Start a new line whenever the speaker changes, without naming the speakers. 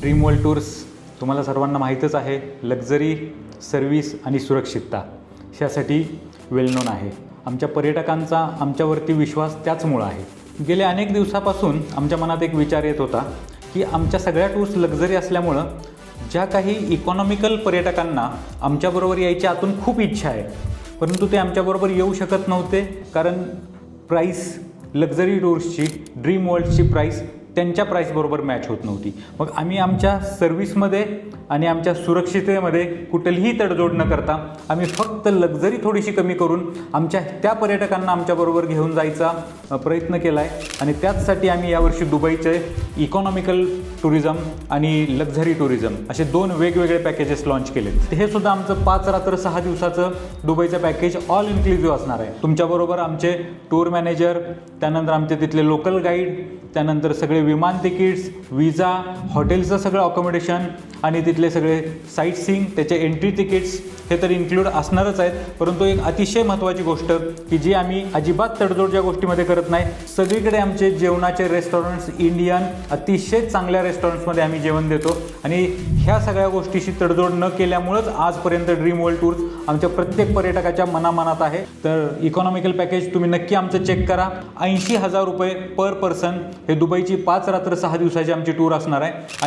Dream world tours तुम्हाला सर्वांना माहीतच आहे. लक्झरी सर्व्हिस आणि सुरक्षितता ह्यासाठी वेल नोन आहे. आमच्या पर्यटकांचा आमच्यावरती विश्वास त्याचमुळं आहे. गेल्या अनेक दिवसापासून आमच्या मनात एक विचार येत होता की आमच्या सगळ्या टूर्स लक्झरी असल्यामुळं ज्या काही इकॉनॉमिकल पर्यटकांना आमच्याबरोबर यायची आतून खूप इच्छा आहे परंतु ते आमच्याबरोबर येऊ शकत नव्हते कारण प्राईस लक्झरी टूर्सची ड्रीम वर्ल्डची प्राईस त्यांच्या प्राईसबरोबर मॅच होत नव्हती. मग आम्ही आमच्या सर्व्हिसमध्ये आणि आमच्या सुरक्षिततेमध्ये कुठलीही तडजोड न करता आम्ही फक्त लक्झरी थोडीशी कमी करून आमच्या त्या पर्यटकांना आमच्याबरोबर घेऊन जायचा प्रयत्न केला आहे आणि त्याचसाठी आम्ही यावर्षी दुबईचे इकॉनॉमिकल टुरिझम आणि लक्झरी टुरिझम असे दोन वेगवेगळे पॅकेजेस लॉन्च केलेत. हे सुद्धा आमचं पाच रात्र सहा दिवसाचं दुबईचं पॅकेज ऑल इन्क्लुझिव्ह असणार आहे. तुमच्याबरोबर आमचे टूर मॅनेजर त्यानंतर आमचे तिथले लोकल गाईड त्यानंतर सगळे विमान तिकीट्स विजा हॉटेलचं सगळं अकोमोडेशन आणि तिथले सगळे साईट सीइंग त्याचे एंट्री तिकीट्स हे तर इन्क्लूड असणारच आहेत. परंतु एक अतिशय महत्त्वाची गोष्ट की जी आम्ही अजिबात तडजोड ज्या गोष्टीमध्ये करत नाही सगळीकडे आमचे जेवणाचे रेस्टॉरंट्स इंडियन अतिशय चांगल्या रेस्टॉरंट्समध्ये आम्ही जेवण देतो. आणि ह्या सगळ्या गोष्टीशी तडजोड न केल्यामुळंच आजपर्यंत ड्रीम वर्ल्ड टूर्स आमच्या प्रत्येक पर्यटकाच्या मनामनात आहे. तर इकॉनॉमिकल पॅकेज तुम्ही नक्की आमचं चेक करा. ऐंशी हजार रुपये पर पर्सन हे दुबईची पाच रात्र सहा दिवसाची आमची टूर असणार आहे.